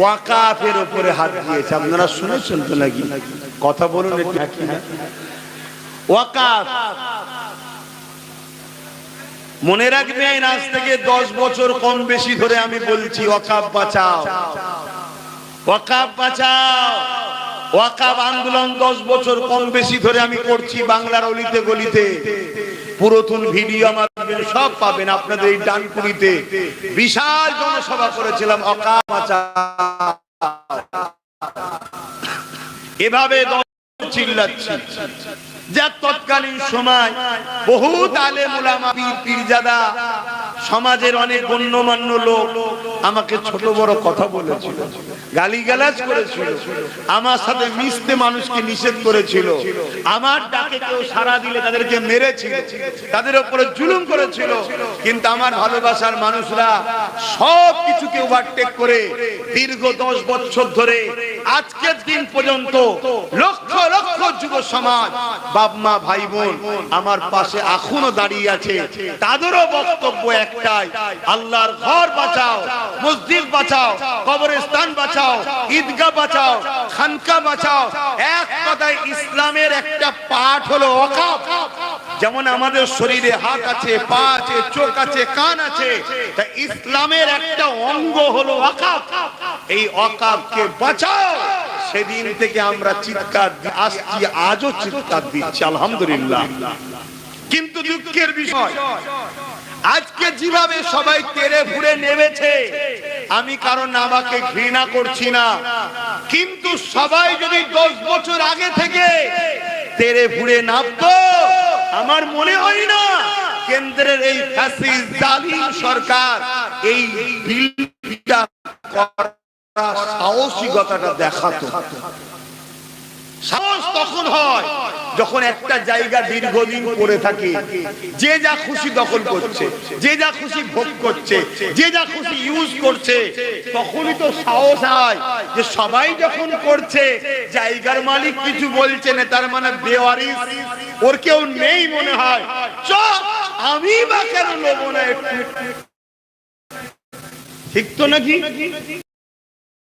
ওয়াকাফের উপরে হাত দিয়েছে। আপনারা শুনেছেন তো নাকি? কথা বলুন? ওয়াকাফ। মনে রাখবেন, আজ থেকে দশ বছর কম বেশি ধরে আমি বলছি, ওয়াকাফ বাঁচাও। ওয়াকাফ বাঁচাও। ওয়াকাফ আন্দোলন দশ বছর কম বেশি ধরে আমি করছি বাংলার অলিতে গলিতে। পুরাতন ভিডিও আমার সব পাবেন আপনাদের এই ডানকুনিতে। বিশাল জনসভা করেছিলাম অকামাচা এভাবে চিল্লাচ্ছি। তৎকালীন সময় সমাজের অনেক গণ্যমান্য লোক আমাকে ছোট বড় কথা বলেছিল করেছিল, আমার সাথে মিশতে মানুষকে নিষেধ করেছিল, আমার ডাকে কেউ সারা দিলে তাদেরকে মেরেছিল, তাদের উপরে জুলুম করেছিল, কিন্তু আমার ভালোবাসার মানুষরা সব কিছুকে ওভারটেক করে দীর্ঘ দশ বছর ধরে আজকের দিন পর্যন্ত লক্ষ লক্ষ যুব সমাজ বাপ মা ভাই বোন আমার পাশে এখনও দাঁড়িয়ে আছে। তাদেরও বক্তব্য একটাই, আল্লাহর ঘর বাঁচাও, মসজিদ বাঁচাও, কবরস্থান বাঁচাও, ঈদগাহ বাঁচাও, খানকা বাঁচাও। এক কথায় ইসলামের একটা পাঠ হলো ওয়াকাফ। যেমন আমাদের শরীরে হাত আছে, পা আছে, চোখ আছে, কান আছে, তা ইসলামের একটা অঙ্গ হলো অকাপ এই অকাপকে বাঁচাও। সেদিন থেকে আমরা চিৎকার আসছি, আজও চিৎকার দিচ্ছি, আলহামদুলিল্লাহ। কিন্তু দুঃখের বিষয়, আজকে যেভাবে সবাই তেরে নেমেছে, আমি কারণ আমাকে ঘৃণা করছি না। কিন্তু সবাই যদি দশ বছর আগে থেকে তেরে ফুড়ে নামতো, আমার মনে হয় না কেন্দ্রের এই ফ্যাসিস্ট জালিম সরকার এই বিলটা সাহসিকতাটা দেখাতো। সাহস তখন হয়, যখন একটা জায়গা দীর্ঘদিন পড়ে থাকে। যে যা খুশি দখল করছে, যে যা খুশি ভোগ করছে, যে যা খুশি ইউজ করছে, তখনই তো সাহস হয় যে সবাই যখন করছে, জায়গার মালিক কিছু বলছে না, তার মানে বেওয়ারিস। ওর কেউ নেই মনে হয়। চ আমি বা কেন নেব না ঠিক তো নাকি?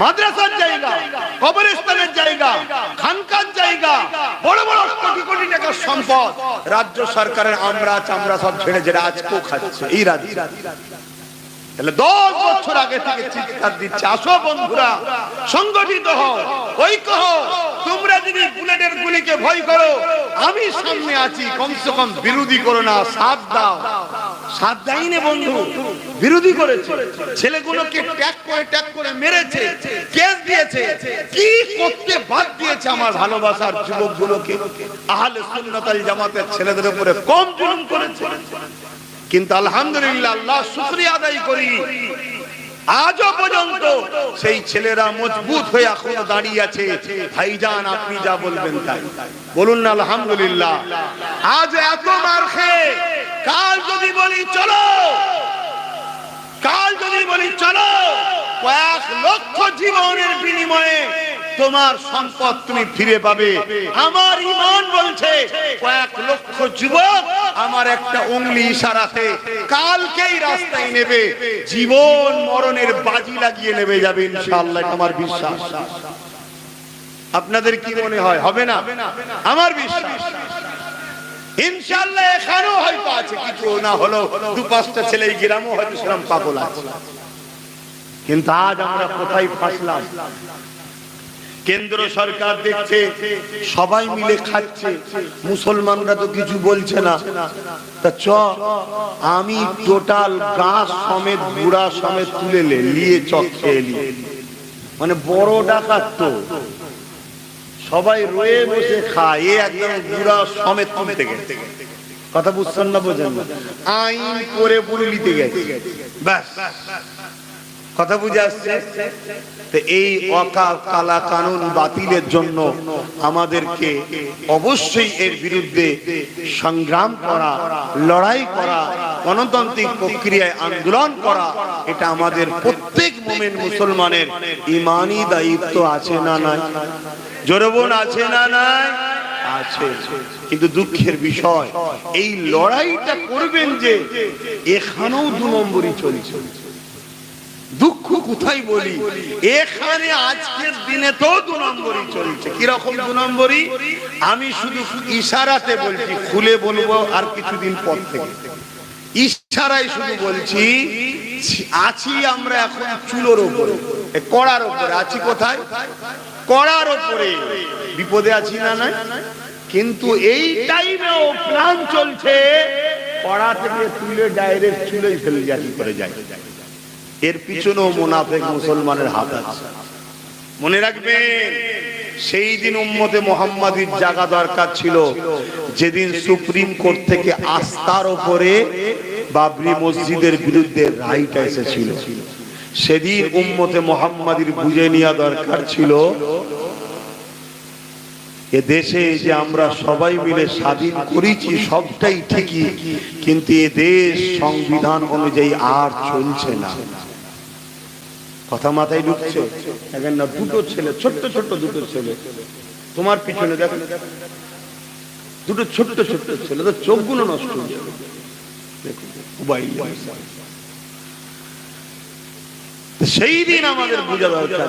মাদ্রাসার জায়গা, কবরস্থানের জায়গা, খানকার জায়গা, বড় বড় কোটি কোটি টাকার সম্পদ। রাজ্য সরকারের আমরা চামড়া সব ছেড়ে যেটা আজকেও খাচ্ছে এই রাজ্য। তাহলে দশ বছর আগে থেকে চিৎকার দিচ্ছে। আসো বন্ধুরা, সংগঠিত তোমরা যদি বুলেটের গুলিকে ভয় করো, আমি সামনে আছি। কমসে কম বিরোধী করো না, সাথ দাও। বিরোধী ছেলেগুলোকে করে করে করতে দিয়েছে আমার ভালোবাসার যুবকগুলোকে? আহলে সুন্নাতাল জামাতের ছেলেদের উপরে কম জুলুম করেছে। কিন্তু আলহামদুলিল্লাহ আল্লাহ শুক্রিয়া আদায় করি। আজও পর্যন্ত সেই ছেলেরা মজবুত হয়ে এখনও দাঁড়িয়ে আছে। ভাইজান, আপনি যা বলবেন তাই। বলুন না, আলহামদুলিল্লাহ। আজ এত মার খেয়ে, কাল যদি বলি চলো। কাল যদি বলি চলো, কয়েক লক্ষ জীবনের বিনিময়ে তোমার সম্পদ তুমি ফিরে পাবে। আমার ইমান বলছে, কয়েক লক্ষ যুবক আমার একটা অঙ্গলি ইশারাতে কালকেই রাস্তায় নেবে, জীবন মরণের বাজি লাগিয়ে নেবে যাবে ইনশাআল্লাহ আমার বিশ্বাস। আপনাদের কি মনে হয়, হবে না? আমার বিশ্বাস। ইনশাআল্লাহ এখানেও হয়তো আছে, কিছু না হলো দু পাঁচটা ছেলে গ্রামও হয়তো সেরকম পাগল আছে। কিন্তু আজ আমরা কোথায় ফাঁসলাম? কেন্দ্র সরকার দেখছে, সবাই মিলে খাচ্ছে, মুসলমানরা তো কিছু বলছে না। তা চ, আমি টোটাল গাছ সমেত বুড়া সমেত তুলে নিয়ে চক খেয়ে নি। মানে বড় ডাকাত তো। সবাই রয়ে বসে খায়, এ একদম বুড়া সমেত তুলতে গেছে। কথা বুঝছেন না বোঝেন না। আইন করে পুরুলিতে গেছে। ব্যাস। কথা বুঝে আসছে? এই অকা কালা কানুন বাতিলের জন্য আমাদেরকে অবশ্যই এর বিরুদ্ধে সংগ্রাম করা, লড়াই করা, গণতান্ত্রিক প্রক্রিয়ায় আন্দোলন করা, এটা আমাদের প্রত্যেক মোমেন মুসলমানের ইমানি দায়িত্ব আছে না নাই? জোরবোন আছে না নাই? আছে। কিন্তু দুঃখের বিষয়, এই লড়াইটা করবেন যে, এখানেও দু নম্বরই চলছে। দুঃখ কোথায় বলি? এখানে আজকের দিনে তো দু নম্বরই চলছে। কীরকম দু নম্বরই? আমি শুধু ইশারাতে বলছি, খুলে বলব আর কিছুদিন পর থেকে। ইশারায় শুধু বলছি আছি আমরা এখন চুলোর ওপরে। কড়ার ওপরে। আছি কোথায়? কড়ার ওপরে। বিপদে আছি না না কিন্তু এই টাইমেও প্ল্যান চলছে, কড়া থেকে তুলে ডাইরেক্ট চুলোই ফেলে যাচ্ছি করে যায়। এর পিছনেও মোনাফেক মুসলমানের হাত আছে। মনে রাখবেন, সেই দিন উম্মতে মোহাম্মদীর জায়গা দরকার ছিল। যেদিন সুপ্রিম কোর্ট থেকে আস্থার ওপরে বাবরি মসজিদের বিরুদ্ধে রাইট এসেছিল। সেদিন উম্মতে মোহাম্মদীর বুঝে নেওয়া দরকার ছিল, এ দেশে যে আমরা সবাই মিলে স্বাধীন করেছি, সবটাই ঠিকই, কিন্তু এ দেশ সংবিধান অনুযায়ী আর চলছে না। কথা মাথায় ঢুকছে? দেখেন না, দুটো ছেলে, ছোট্ট ছোট্ট দুটো ছেলে। তোমার পিছনে দেখো। দুটো ছোট্ট ছোট্ট ছেলে, তো চোখগুলো নষ্ট হয়ে যাবে সেই দিন আমাদের বোঝা দরকার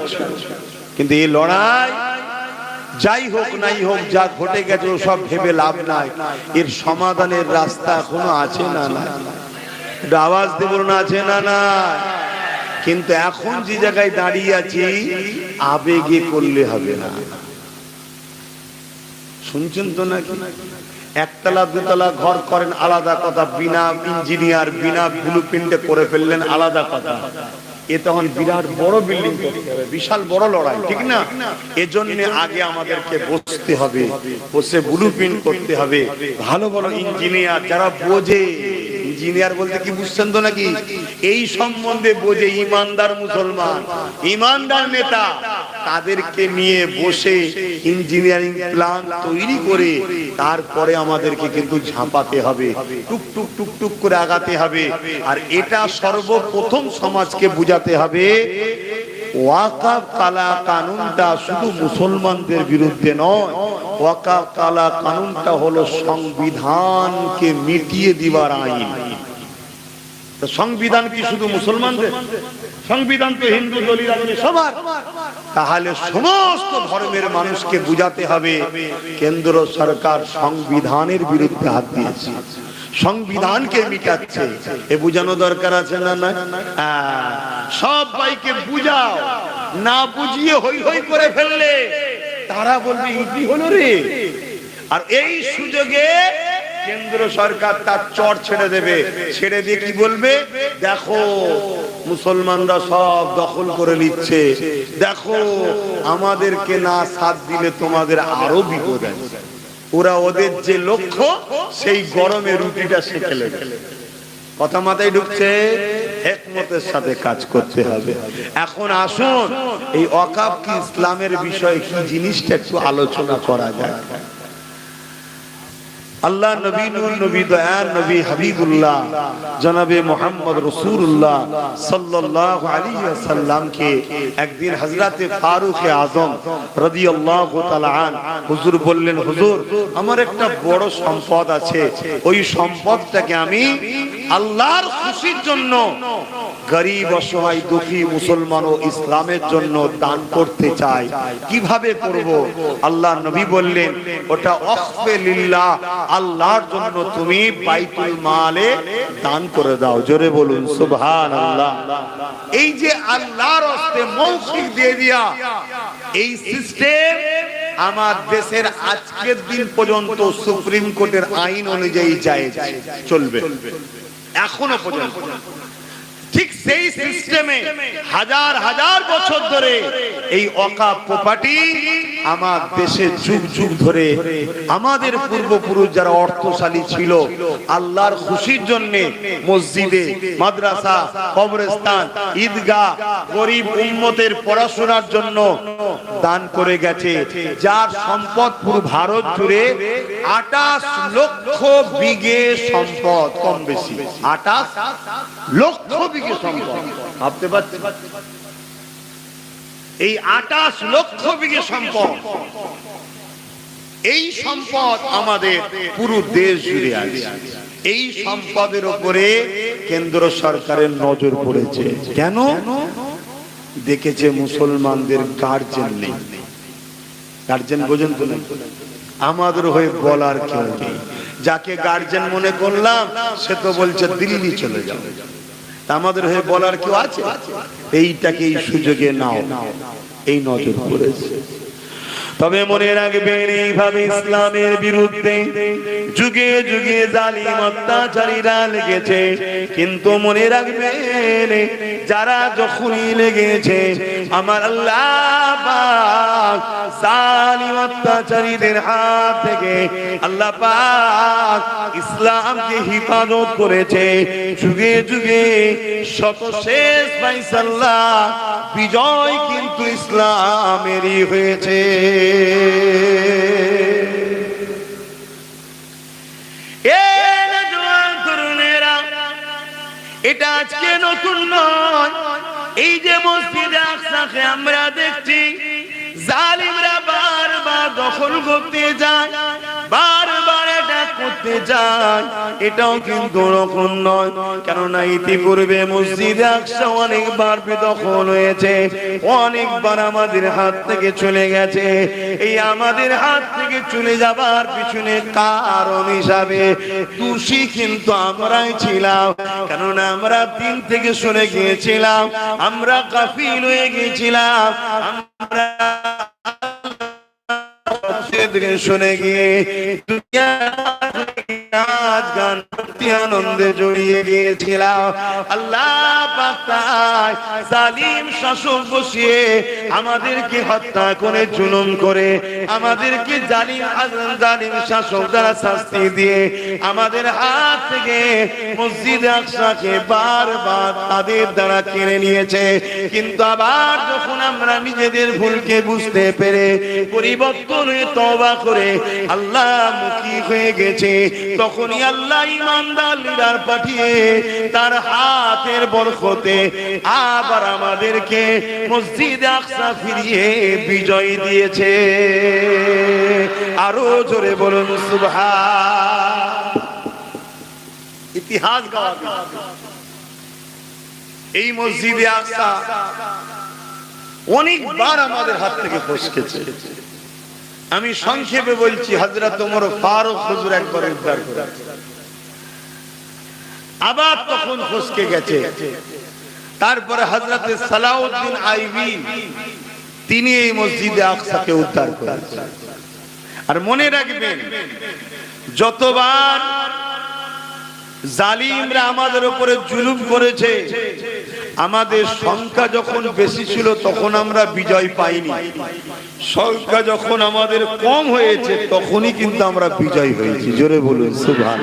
কিন্তু এই লড়াই, যাই হোক নাই হোক, যা ঘটে গেছে সব ভেবে লাভ নাই। এর সমাধানের রাস্তা এখনও আছে না না আওয়াজ দেব না, আছে না না কিন্তু এখন যে জায়গায় দাঁড়িয়ে আছি, আবেগে করলে হবে না। শুনছেন তো নাকি? একতলা, দুতলা ঘর করেন আলাদা কথা, বিনা ইঞ্জিনিয়ার, বিনা ব্লু প্রিন্টে করে ফেললেন আলাদা কথা। এ তখন বিরাট বড় বিল্ডিং করতে হবে, বিশাল বড় লড়াই, ঠিক না? এজন্য আগে আমাদেরকে বসতে হবে, বসে ব্লু প্রিন্ট করতে হবে। ভালো ভালো ইঞ্জিনিয়ার যারা বোঝে ইঞ্জিনিয়ার বলতে কি বুঝছেন তো নাকি? এই সম্বন্ধে বোঝে ইমানদার মুসলমান। ইমানদার নেতা তাদেরকে নিয়ে বসে ইঞ্জিনিয়ারিং প্ল্যান তৈরি করে তারপরে আমাদেরকে কিন্তু ঝাঁপাতে হবে, টুক টুক টুক টুক করে আগাতে হবে। আর এটা সর্বপ্রথম সমাজকে বুঝাতে হবে, ওয়াকাফ কালা কানুনটা শুধু মুসলমানদের বিরুদ্ধে নয়, ওয়াকাফ কালা কানুনটা হলো সংবিধানকে মিটিয়ে দিবার আইন। সংবিধান কি শুধু মুসলমানদের? সংবিধান তো হিন্দু সবার। তাহলে সমস্ত ধর্মের মানুষকে বুঝাতে হবে কেন্দ্র সরকার সংবিধানের বিরুদ্ধে হাত দিয়েছে। সংবিধানকে মিটাচ্ছে। এ বুঝানো দরকার আছে না না হ্যাঁ, সবাইকে বুঝাও। না বুঝিয়ে হই হই করে ফেললে তারা বলবে ইটি হলো রে। আর এই সুযোগে কেন্দ্র সরকার তার চর ছেড়ে দেবে। ছেড়ে দিয়ে কি বলবে? দেখো, মুসলমানরা সব দখল করে নিচ্ছে। দেখো, আমাদেরকে না সাথ দিলে তোমাদের আরও বিপদ আছে। ওরা ওদের যে লক্ষ্য, সেই গরমে রুটিটা সেঁকে নেবে। কথা মাথায় ঢুকছে? একমতের সাথে কাজ করতে হবে। এখন আসুন, এই অকাপ কি ইসলামের বিষয়ে কি জিনিসটা একটু আলোচনা করা যায় আল্লাহ নবী নূর, নবী দয়ার নবী হাবিবুল্লাহ, জনাবে মোহাম্মদ রসুল্লাহ সাল্লাল্লাহু আলাইহি ওয়াসাল্লামকে একদিন হযরতে ফারুক আযম রাদিয়াল্লাহু তাআলা আন হুজুর বললেন, হুজুর, আমার একটা বড় সম্পদ আছে। ওই সম্পদটাকে আমি আল্লাহর খুশির জন্য, গরিব, অসহায়, দুঃখী, মুসলমান ও ইসলামের জন্য দান করতে চাই কীভাবে করব? আল্লাহ নবী বললেন, ওটা অখফে লিল্লাহ, আল্লাহর জন্য তুমি বাইতুল মালে দান করে দাও। জোরে বলুন, সুবহানাল্লাহ। এই যে আল্লাহর হস্তে মৌখিক দিয়ে দিয়া, এই সিস্টেম আমার দেশের আজকের দিন পর্যন্ত সুপ্রিম কোর্টের আইন অনুযায়ী যায় চলবে। এখনও পর্যন্ত। ঠিক সেই সিস্টেমে হাজার হাজার বছর ধরে এই অকাপ প্রপার্টি আমার দেশে যুগ যুগ ধরে আমাদের পূর্বপুরুষ যারা অর্থশালী ছিল, আল্লাহর খুশির জন্য মসজিদে, মাদ্রাসা, কবরস্থান, ঈদগাহ গরিব উম্মতের পড়াশোনার জন্য দান করে গেছে। যার সম্পদ পুরো ভারত জুড়ে আটাশ লক্ষ বিঘে সম্পদ, কম বেশি। আটাশ লক্ষ বিঘে সম্পদ ভাবতে পারছি? এই আটাশ লক্ষ বিঘে সম্পদ, এই সম্পদ আমাদের পুরো দেশ জুড়ে আছে। এই সম্পদের উপরে কেন্দ্র সরকারের নজর পড়েছে। কেন? দেখেছে মুসলমানদের গার্জেন নেই। গার্জেন বোঝেন তো আমাদের হয়ে বলার কেউ নেই। যাকে গার্জেন মনে করলাম, সে তো বলছে দিল্লি চলে তা আমাদের হয়ে বলার কেউ আছে? এইটাকে এই সুযোগে নাও। এই নজর পড়েছে। তবে মনে রাখবেন এইভাবে ইসলামের বিরুদ্ধে যুগে যুগে জালিম অত্যাচারীরা লেগেছে। কিন্তু মনে রাখবেন, যারা যখনই লেগেছে, আমার আল্লাহ অত্যাচারীদের হাত থেকে আল্লাহ পাক ইসলামকে হিফাজত করেছে। যুগে যুগে শত শেষ ফাইসাল্লাহ বিজয় কিন্তু ইসলামেরই হয়েছে। এটা আজকে নতুন নয়। এই যে মসজিদে আকসাকে আমরা দেখছি, জালিমরা বারবার দখল করতে যায়, বারবার এটা করতে এটাও কিন্তু ওরকম নয়। কেননা ইতিপূর্বে মসজিদে আকসা অনেকবার বেদখল হয়েছে, অনেকবার আমাদের হাত থেকে চলে গেছে। এই আমাদের হাত থেকে চলে যাবার পিছনে কারণ হিসাবে দোষী কিন্তু আমরাই ছিলাম। কেননা আমরা দিন থেকে শুনে গিয়েছিলাম, আমরা কাফিল হয়ে গিয়েছিলাম, আমরা শুনে গিয়ে দুনিয়া আনন্দে জড়িয়ে গিয়েছিলাম। আল্লাহ পাতায় জালিম শাসক বসিয়ে আমাদেরকে হত্যা করে জুলুম করে আমাদেরকে জালিম আজম, জালিম শাসক দ্বারা শাস্তি দিয়ে আমাদের হাত থেকে মসজিদ আকসাকে বারবার তাদের দ্বারা কেড়ে নিয়েছে। কিন্তু আবার যখন আমরা নিজেদের ভুলকে বুঝতে পেরে, পরিবর্তন তবা করে আল্লাহ মুখী হয়ে গেছে, তখনই আল্লাহ ইমানদার লিডার পাঠিয়ে তার হাতের বরকতে আবার আমাদেরকে মসজিদ আকসা ফিরিয়ে বিজয় দিয়েছে। আরও জোরে বলুন, সুবহান। ইতিহাস এই মসজিদে আকসা অনেকবার আমাদের হাত থেকে ফসকেছে। আমি সংক্ষেপে বলছি হাজরত তোমার ফারুক হুজুর একবার উদ্ধার করে আবার তখন ফসকে গেছে। তারপরে হজরত সালাউদ্দিন আইবি তিনি এই মসজিদে আকসাকে উদ্ধার করেছেন। আর মনে রাখবেন যতবার জালিমরা আমাদের উপরে জুলুম করেছে আমাদের সংখ্যা যখন বেশি ছিল তখন আমরা বিজয় পাইনি। সংখ্যা যখন আমাদের কম হয়েছে তখনই কিন্তু আমরা বিজয় হয়েছি। জোরে বলুন সুভান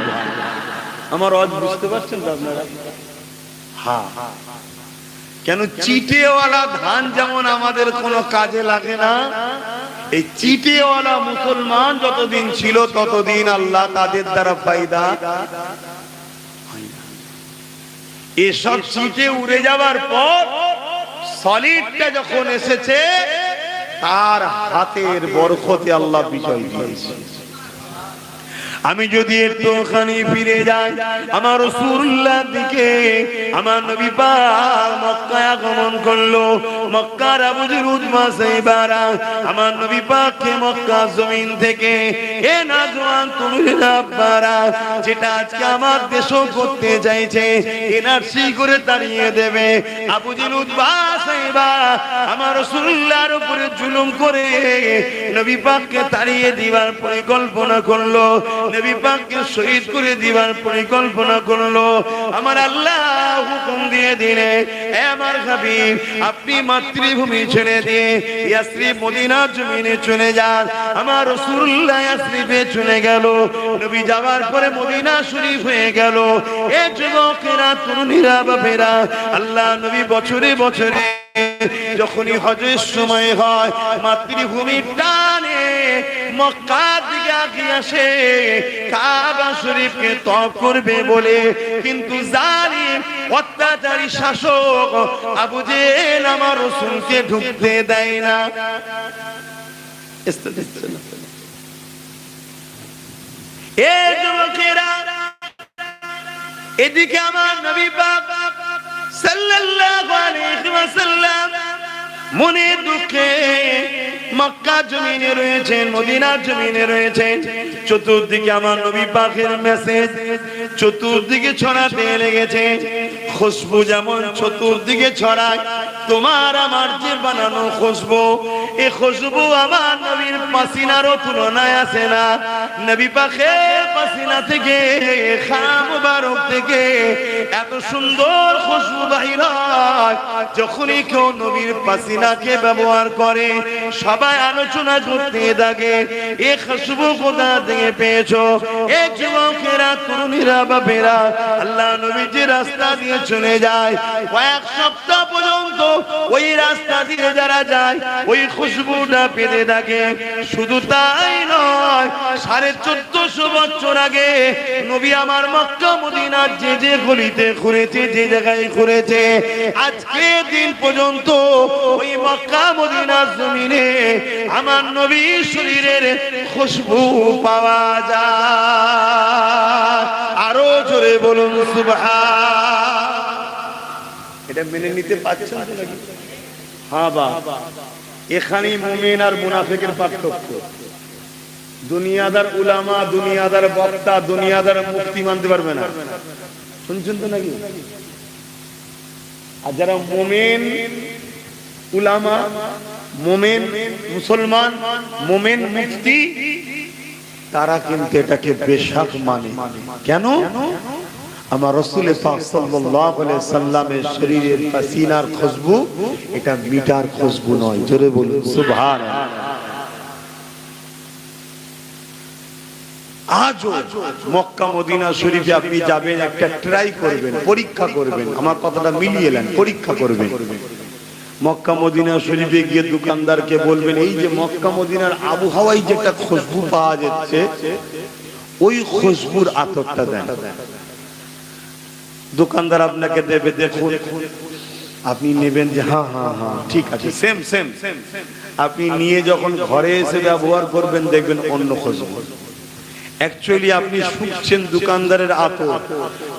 আমার অজ বুঝতে পারছেন আপনারা? হ্যাঁ। কেন চিটেওয়ালা ধান যেমন আমাদের কোনো কাজে লাগে না, এই চিটেওয়ালা মুসলমান যতদিন ছিল ততদিন আল্লাহ তাদের দ্বারা ফায়দা এসব চিটে উড়ে যাবার পর সলিডটা যখন এসেছে, তার হাতের বরকতে আল্লাহ বিজয় দিয়েছে। আমি যদি একটুখানি ফিরে যাই, আমার রসুল্লাহ দিকে আমার নবী পাক মক্কায় আগমন করল। মক্কার আবুজুর উজমা সেইবারা আমার নবী পাককে মক্কা জমিন থেকে, এ না জোয়ান, তুমি আব্বারা যেটা আজকে আমার দেশও করতে চাইছে এনআরসি করে দাঁড়িয়ে দেবে। আবুজুর উজমা সেইবা আমার রসুল্লাহর উপরে জুলুম করে নবী পাককে তাড়িয়ে দিবার পরিকল্পনা করল। নবী পাককে শহীদ করে দিবার পরিকল্পনা করল। আমার আল্লাহ হুকুম দিয়ে দিলে, এ আমার হাবিব, আপনি মাতৃভূমি ছেড়ে দিয়ে ইয়াসরি মদিনা জমিনে চলে যান। আমার রাসূলুল্লাহ ইয়াসরিফে চলে গেল। নবী যাওয়ার পরে মদিনা শরীফ হয়ে গেল। এ যুবকেরা, তরুণীরা, বাপেরা, আল্লাহ নবী বছরে বছরে যখনই হজের সময় হয়, মাতৃভূমির টানে মক্কার দিকে আগিয়ে আসে, কাবা শরীফকে তপ করবে বলে কিন্তু জালিম, অত্যাচারী শাসক আবু জেল আমার রসুলকে ঢুকতে দেয় না। এ যুবকেরা, এদিকে আমার নবী আলাইহি ওয়াসাল্লাম মনে দুঃখে মক্কা জমিনে রয়েছেন মদিনার জমিনে রয়েছেন চতুর্দিকে আমার নবী পাখের মেসেজ চতুর্দিকে ছড়াতে লেগেছে। খুশবু যেমন চতুর্দিকে ছড়ায়, তোমার আমার যে বানানো খুশবু এই খুশবু আমার নবীর পাসিনারও তুলনায় আসে না। নবী পাখের পাসিনা থেকে খাম মুবারক থেকে এত সুন্দর খুশবু বাহির যখনই কেউ নবীর পাসিনাকে ব্যবহার করে, সবাই আলোচনা করতে থাকে, এ খুশবু কোথা থেকে পেয়েছ? এ যুবকেরা, তরুণীরা বাপেরা আল্লাহ নবী যে রাস্তা দিয়ে চলে যায়। কয়েক সপ্তাহ পর্যন্ত ওই রাস্তা দিয়ে যারা যায়, ওই খুশবুটা পেতে থাকে। শুধু তাই নয়, সাড়ে চোদ্দশো বছর আগে নবী আমার মক্কা, মদিনার যে যে গলিতে ঘুরেছে, যে জায়গায় ঘুরেছে, আজকে দিন পর্যন্ত ওই মক্কা মদিনার জমিনে আমার নবী শরীরের খুশবু পাওয়া যায়। আরও জোরে বলুন, সুবহান। এটা মেনে নিতে পারছেন নাকি? হ্যাঁ বা। এখানেই মুমিন আর মুনাফিকের পার্থক্য। দুনিয়াদার উলামা দুনিয়াদার বক্তা দুনিয়াদার মুক্তি মানতে পারবে না। শুনছেন তো নাকি? আর যারা মোমেন উলামা মোমেন মুসলমান মোমেন মুক্তি তারা কিন্তু এটাকে বেশাক মানে। কেন? আমার রসুলের সাল্লামের শরীরের পাসিনার খুশবু, এটা মিটার খুশবু নয়। জোরে বলুন আজও মক্কা মদিনা আপনি যাবেন, একটা ট্রাই করবেন, পরীক্ষা করবেন। আমার কথাটা মিলিয়ে নেন, পরীক্ষা মক্কা মদিনা শরীফে গিয়ে দোকানদারকে বলবেন, এই যে মক্কা মদিনার আবহাওয়ায় যেটা খুশবু পাওয়া যাচ্ছে, ওই খুশবুর আতরটা দেন। দোকানদার আপনাকে দেবে, দেখুন। আপনি নেবেন যে হ্যাঁ হ্যাঁ হ্যাঁ ঠিক আছে সেম সেম সেম আপনি নিয়ে যখন ঘরে এসে ব্যবহার করবেন, দেখবেন অন্য খুশবু অ্যাকচুয়ালি আপনি শুকছেন দোকানদারের আতর,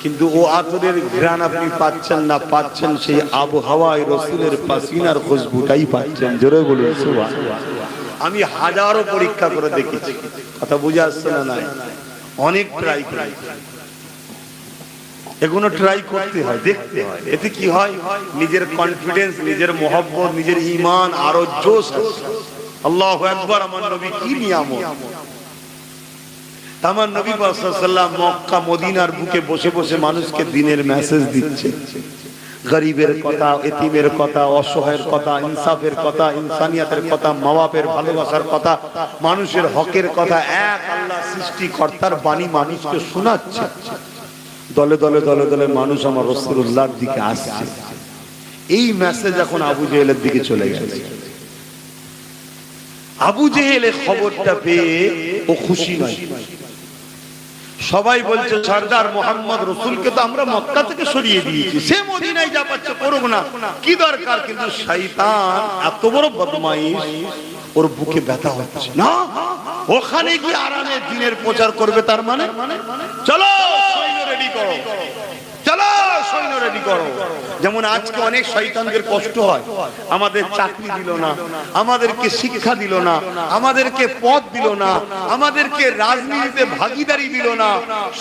কিন্তু ও আতরের ঘ্রাণ আপনি পাচ্ছেন না, পাচ্ছেন সেই আবহাওয়ায় রসুলের পাসিনার খুশবুটাই পাচ্ছেন। জোরে বলুন আমি হাজারো পরীক্ষা করে দেখেছি। কথা বুঝে আসছে না নাই? অনেক ট্রাই করি এগুলো ট্রাই করতে হয়, দেখতে হয়। এতে কি হয়? নিজের কনফিডেন্স নিজের মহব্বত, নিজের ইমান আরও জোশ আল্লাহ একবার আমার নবী কি নিয়ামত? আমার নবী মক্কা, মদিনার বুকে বসে বসে মানুষকে দিনের মেসেজ দিচ্ছে। গরিবের কথা, এতিমের কথা, অসহায়ের কথা, ইনসাফের কথা, ইনসানিয়াতের কথা, মাওয়াপের ভালোবাসার কথা, মানুষের হকের কথা এক আল্লাহ সৃষ্টিকর্তার বাণী মানুষকে শোনাচ্ছে। দলে দলে দলে দলে মানুষ আমার রসুল্লাহর দিকে আসছে। এই মেসেজ এখন আবু জেহেলের দিকে চলে গেছে। আবু জেহেলে খবরটা পেয়ে ও খুশি নয়। সবাই বলছে, সর্দার মোহাম্মদ রসুলকে তো আমরা মক্কা থেকে সরিয়ে দিয়েছি। সে মদিনায় যা পাচ্ছে করুক না। কি দরকার? কিন্তু শয়তান এত বড় বদমাইশ, ওর বুকে ব্যথা হচ্ছে। না ওখানে গিয়ে আরামে দিনের প্রচার করবে তার মানে? চলো! সৈন্য রেডি করো। চলো সৈন্য রেডি করো। যেমন আজকে অনেক শয়তানদের কষ্ট হয়। আমাদের চাকরি দিল না, আমাদেরকে শিক্ষা দিল না, আমাদেরকে পদ দিল না, আমাদেরকে রাজনীতিতে ভাগিদারি দিল না।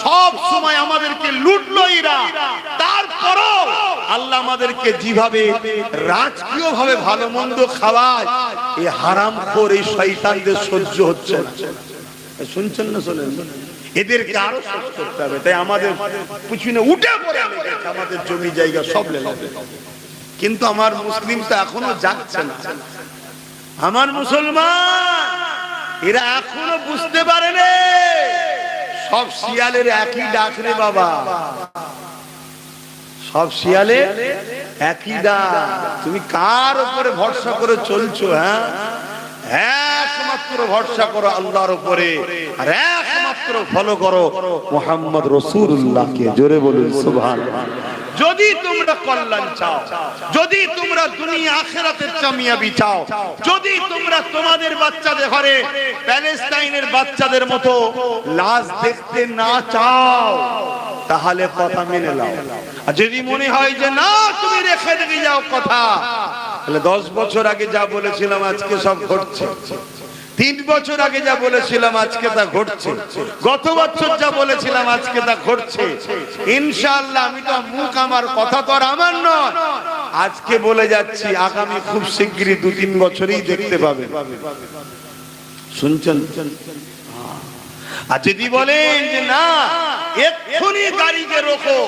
সব সময় আমাদেরকে লুটলো এরা। তারপরও আল্লাহ আমাদেরকে যেভাবে রাজকীয় ভাবে ভালো মন্দ খাওয়ায়, এই হারাম খোর এই শয়তানদের সহ্য হচ্ছে শুনছেন না শোনেন? এদেরকে আরও শেষ করতে হবে। তাই আমাদের পিছনে উঠে পড়ে আমাদের জমি জায়গা সব লেগে কিন্তু আমার মুসলিম তো এখনও যাচ্ছে না। আমার মুসলমান, এরা এখনও বুঝতে পারেনি সব শিয়ালের একই ডাক রে বাবা। সব শিয়ালে একই ডাক। তুমি কার উপরে ভরসা করে চলছো হ্যাঁ? একমাত্র ভরসা করো আল্লাহর উপরে। আর একমাত্র ফলো করো মোহাম্মদ রসুল্লাহকে জোরে বলুন সুবহান যদি তোমরা কল্যাণ চাও, যদি তোমরা দুনিয়া আখেরাতের কামিয়াবি চাও, যদি তোমরা তোমাদের বাচ্চাদের ঘরে প্যালেস্টাইনের বাচ্চাদের মতো লাশ দেখতে না চাও, তাহলে কথা মেনে নাও। আর যদি মনে হয় যে, না, তুমি রেখে দিয়ে যাও কথা তাহলে দশ বছর আগে যা বলেছিলাম আজকে সব ঘটছে। তিন বছর আগে যা বলেছিলাম আজকে তা ঘটছে। গত বছর যা বলেছিলাম আজকে তা ঘটছে। ইনশাআল্লাহ আমি তো মুখ আমার কথা তো আমার নয়। আজকে বলে যাচ্ছি, আগামী খুব শিগগিরই দু তিন বছরেই দেখতে পাবে। শুনছেন? আর যদি বলেন যে না, এক্ষুনি গাড়িকে রোকো।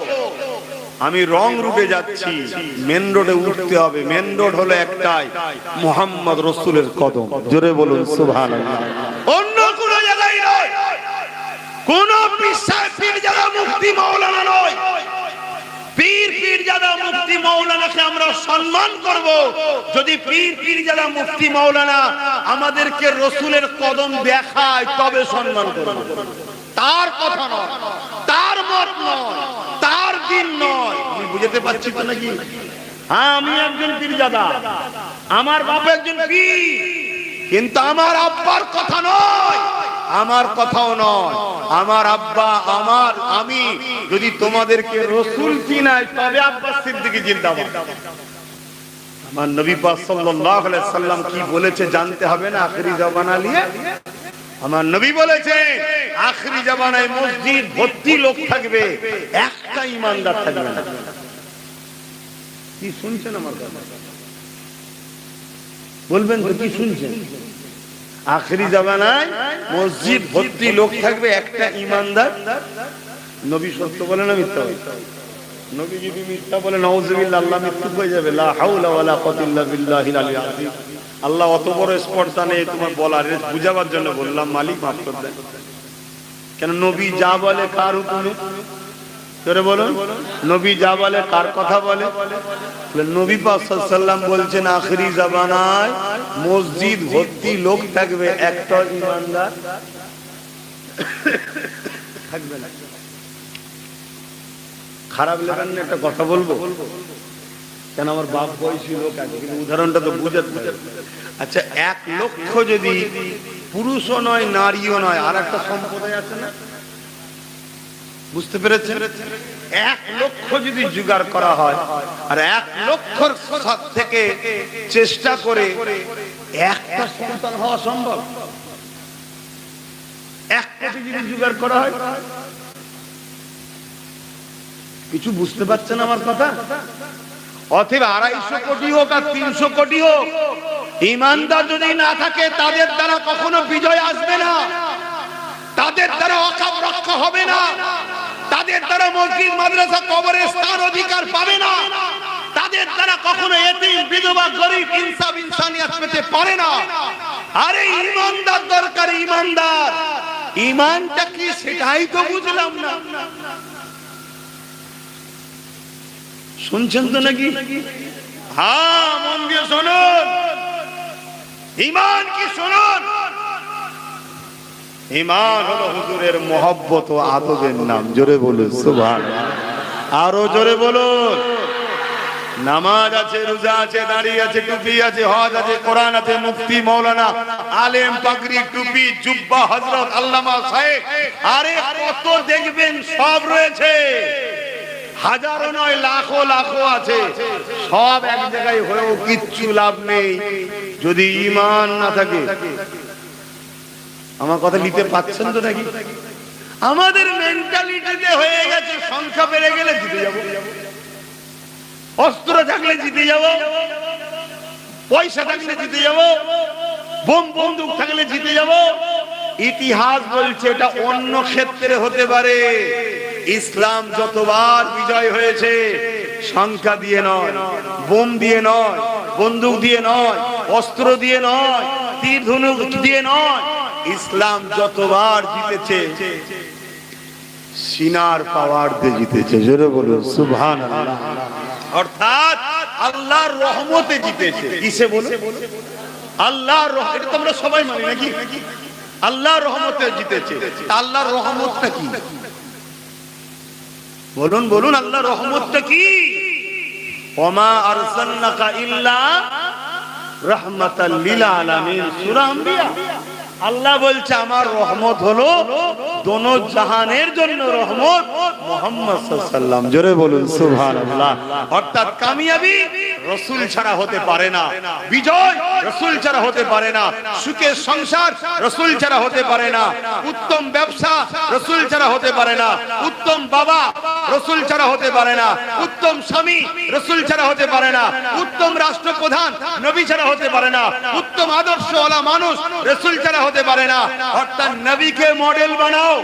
আমি রং রুটে যাচ্ছি। মেন রোডে উঠতে হবে। মেন রোড হলো একটাই, মোহাম্মদ রসুলের কদম। জোরে বলুন সুভান অন্য কোন জায়গায় নয়। কোন পীর যারা মুক্তি মৌলানা নয়। পীর পীর যারা মুক্তি মৌলানাকে আমরা সম্মান করব। যদি পীর পীর যারা মুক্তি মৌলানা আমাদেরকে রসুলের কদম দেখায়, তবে সম্মান করব। তার কথা নয়। তার মত নয়। তার দিন নয়। বুঝতে পারছি তো নাকি? হ্যাঁ আমি একজন পীরজাদা। আমার বাপ একজন পীর। কিন্তু আমার আব্বার কথা নয়। আমার কথাও নয়। আমার আব্বা আমার আমি। যদি তোমাদেরকে রসুল চিনাই তবে আব্বাস সিদ্দিকী জিন্দাবাদ। আমার নবী পাক সাল্লাল্লাহু আলাইহি সাল্লাম কি বলেছে জানতে হবে না? আখেরি জামানা নিয়ে আমার নবী বলেছে আখরি জামানায় মসজিদ ভর্তি লোক থাকবে, একটা ইমানদার থাকবে না। কি শুনছেন আমার বলবেন তো, কি শুনছেন? আখরি জামানায় মসজিদ ভর্তি লোক থাকবে, একটা ইমানদার। নবী সত্য বলে না মিথ্যা? নবী যদি মিথ্যা বলে আল্লাহ মৃত্যু হয়ে যাবে। লা হাওলা ওয়ালা আল্লাহ অত বড় স্পর্ধা নেই তোমার বলার। বুঝাবার জন্য বললাম, মালিক মাফ করে দেন। কেন নবী যা বলে কার হুকুমে নবী যা বলে কার কথা বলে? নবী বলছেন, আখরি জামানায় মসজিদ ভর্তি লোক থাকবে, একটা ইমানদার। থাকবে না। খারাপ লেখার একটা কথা বলব? কেন আমার বাপ বয়সী লোক আছে উদাহরণটা তো বুঝাতে হবে। আচ্ছা এক লক্ষ যদি পুরুষও নয়, নারীও নয় আর একটা সম্প্রদায় আছে না? বুঝতে পেরেছেন? এক লক্ষ যদি জোগাড় করা হয়, আর এক লক্ষর থেকে চেষ্টা করে একটা সন্তান হওয়া সম্ভব? এক কোটি যদি জোগাড় করা হয়? কিছু বুঝতে পারছেন আমার কথা? অথবা আড়াইশো কোটি হোক আর তিনশো কোটি হোক, ইমানদার যদি না থাকে, তাদের দ্বারা কখনো বিজয় আসবে না। তাদের দ্বারা অকাপ রক্ষা হবে না। তাদের দ্বারা মসজিদ মাদ্রাসা কবরের স্থান অধিকার পাবে না। তাদের দ্বারা কখনো এতিম, বিধবা, গরিব, ইনসাফ, ইনসানিয়াত পেতে পারে না। আরে ইমানদার দরকার, ইমানদার। ইমানটা কি সেটাই তো বুঝলাম না। শুনছেন তো নাকি? হ্যাঁ ইমান কি মহব্বত নাম। জোরে বলুন আরও জোরে বলুন। নামাজ আছে, রোজা আছে আছে আছে, হজ আছে, কোরআন আছে মৌলানা, আলেম, পাগড়ি, টুপি, জুব্বা, হযরত, আল্লামা সাহেব। আরে কত দেখবেন, সব রয়েছে। হাজারো নয়, লাখো লাখো আছে। সব এক জায়গায় হয়েও কিচ্ছু লাভ নেই। যদি ইমান না থাকে, আমার কথা নিতে পাচ্ছেন তো নাকি? আমাদের মেন্টালিটিতে হয়ে গেছে, সংখ্যা বেড়ে গেলে জিতে যাব। অস্ত্র থাকলে জিতে যাব। পয়সা থাকলে জিতে যাব। বোম, বন্দুক থাকলে জিতে যাব। ইতিহাস বলছে এটা অন্য ক্ষেত্রে হতে পারে। ইসলাম যতবার বিজয় হয়েছে, সংখ্যা দিয়ে নয়, বোম দিয়ে নয়, বন্দুক দিয়ে নয়, অস্ত্র দিয়ে নয়, তীর ধনুক দিয়ে নয়, ইসলাম যতবার জিতেছে, সিনার পাওয়ার দিয়ে জিতেছে। জোরে বলুন সুবহান অর্থাৎ আল্লাহর রহমতে জিতেছে। কিসে বলে আল্লাহর রহ- এটা তোমরা সবাই মানি, নাকি? আল্লাহর রহমতে জিতেছে। আল্লাহর রহমতটা কি? বলুন বলুন আল্লাহ রহমতটা কি? ওমা আরসালনাকা ইল্লা রাহমাতাল লিল আলামিন। সূরা আল্লাহ বলছে, আমার রহমত হলো দোনো জাহানের জন্য রহমত মোহাম্মদ জোরে বলুন, সুবহানাল্লাহ। অর্থাৎ কামিয়াবি রসুল ছাড়া হতে পারে না, বিজয় রসুল ছাড়া হতে পারে না সুখের সংসার রসুল ছাড়া হতে পারে না, উত্তম ব্যবসা রসুল ছাড়া হতে পারে না, উত্তম বাবা রসুল ছাড়া হতে পারে না, উত্তম স্বামী রসুল ছাড়া হতে পারে না, উত্তম রাষ্ট্রপ্রধান নবী ছাড়া হতে পারে না, উত্তম আদর্শওয়ালা মানুষ রসুল ছাড়া হতে পারে না। অর্থাৎ নবীকে মডেল বানাও।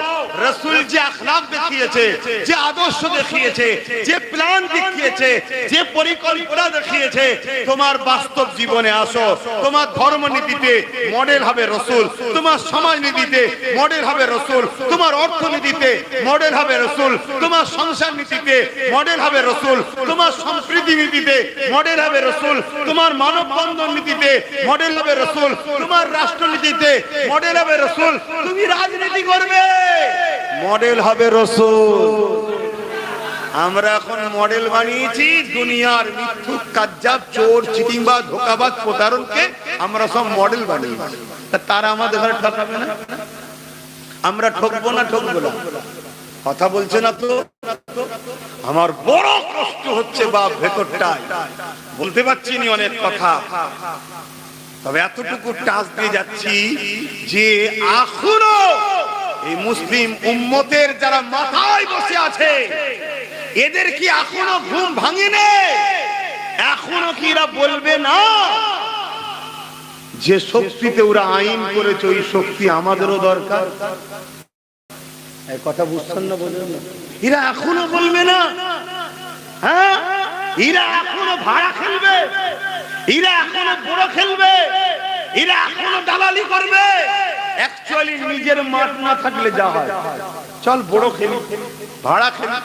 রসুল যে আখলাক দেখিয়েছে, যে আদর্শ দেখিয়েছে, যে প্ল্যান দেখিয়েছে, যে পরিকল্পনা দেখিয়েছে, তোমার বাস্তব জীবনে আসো। তোমার ধর্ম নীতিতে মডেল হবে রসুল। তোমার সমাজ নীতিতে মডেল হবে রসুল। তোমার অর্থনীতিতে মডেল হবে রসুল। তোমার সংসার নীতিতে মডেল হবে রসুল। তোমার সম্প্রীতি নীতিতে মডেল হবে রসুল। তোমার মানব বন্ধন নীতিতে মডেল হবে রসুল। তোমার রাষ্ট্রনীতিতে মডেল হবে রসুল। তুমি রাজনীতি করবে। মডেল হবে রসুল। আমরা এখন মডেল বানিয়েছি, দুনিয়ার মিথ্যুক, কাজ্জাব, চোর, চিটিংবাজ, ধোকাবাজ, প্রতারণকে আমরা সব মডেল বানিয়েছি। তারা আমাদের ঘরে ঠকাবে না? আমরা ঠকবো না ঠকবো না? কথা বলছে না তো? আমার বড় কষ্ট হচ্ছে বা ভেতরটায়। বলতে পারছি নি অনেক কথা। তবে এতটুকু টাচ দিয়ে যাচ্ছি যে এখনও এই মুসলিম উম্মতের যারা মাথায় বসে আছে এদের কি এখনও ঘুম ভাঙেনি? এখনও কি এরা বলবে না? যে শক্তিতে ওরা আইন করেছে ওই শক্তি আমাদেরও দরকার। কথা বুঝছেন না বোঝেন না? এরা এখনও বলবে না। হ্যাঁ? এরা এখনও ভাড়া খেলবে। এরা এখনও বড় খেলবে। এরা এখনও দালালি করবে। অ্যাকচুয়ালি নিজের মাঠ না থাকলে যা হয়। চল বড় খেলি। ভাড়া খেলি।